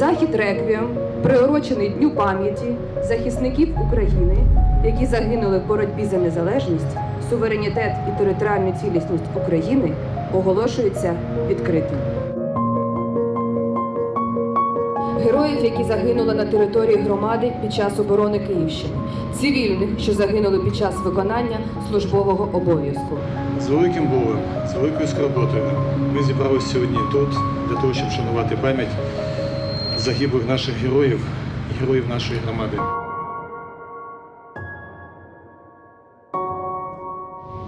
Захід реквієм, приурочений Дню пам'яті захисників України, які загинули в боротьбі за незалежність, суверенітет і територіальну цілісність України, оголошується відкритим. Героїв, які загинули на території громади під час оборони Київщини, цивільних, що загинули під час виконання службового обов'язку. З великим болем, з великою скорботою ми зібралися сьогодні тут для того, щоб вшанувати пам'ять загиблих наших героїв, героїв нашої громади.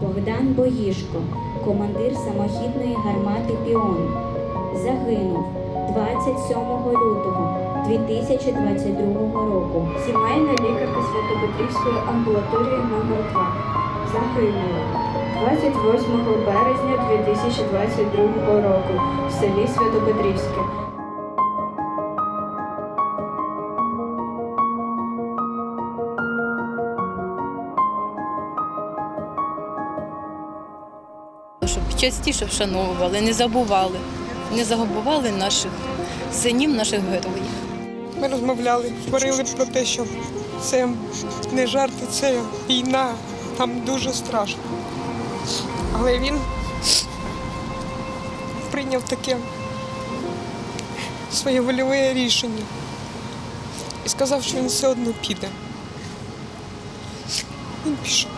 Богдан Боїшко, командир самохідної гармати Піон, загинув 27 лютого 2022 року. Сімейна лікарка Святопетрівської амбулаторії номер 2 загинула 28 березня 2022 року в селі Святопетрівське. Частіше вшановували, не забували, не забували наших синів, наших героїв. Ми розмовляли, говорили про те, що це не жарти, це війна, там дуже страшно. Але він прийняв таке своє вольове рішення і сказав, що він все одно піде. Він пішов.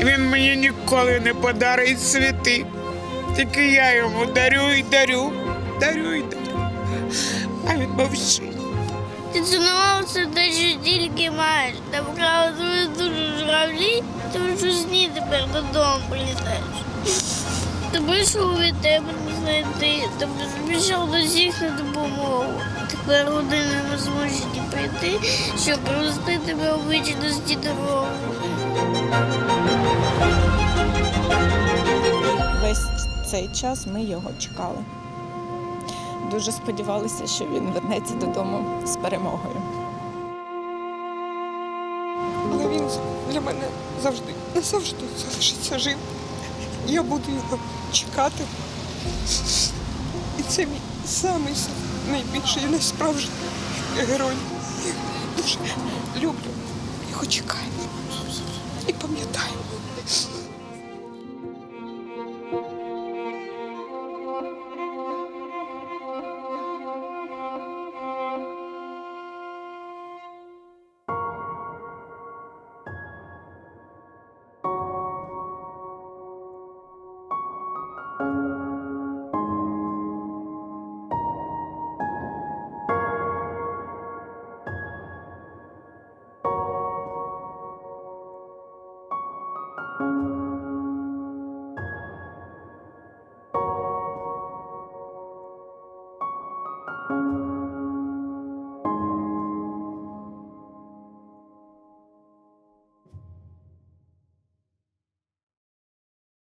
Він мені ніколи не подарить цвіти. Тільки я йому дарю і дарю, дарю і дарю. А він мовчить. Ти цінувався що тільки маєш. Та вкрала дуже дуже журавлі, що сні тепер додому прилітаєш. Тобі що від тебе не знайти, тобі збіжав до всіх на допомогу. Тепер родини не зможуть і прийти, щоб провести тебе у вічності дорогу. Весь цей час ми його чекали. Дуже сподівалися, що він вернеться додому з перемогою. Але він для мене завжди, назавжди залишиться жив. Я буду його чекати. І це мій самий найбільший і найсправжній герой. Дуже люблю, його чекаю і пам'ятаю.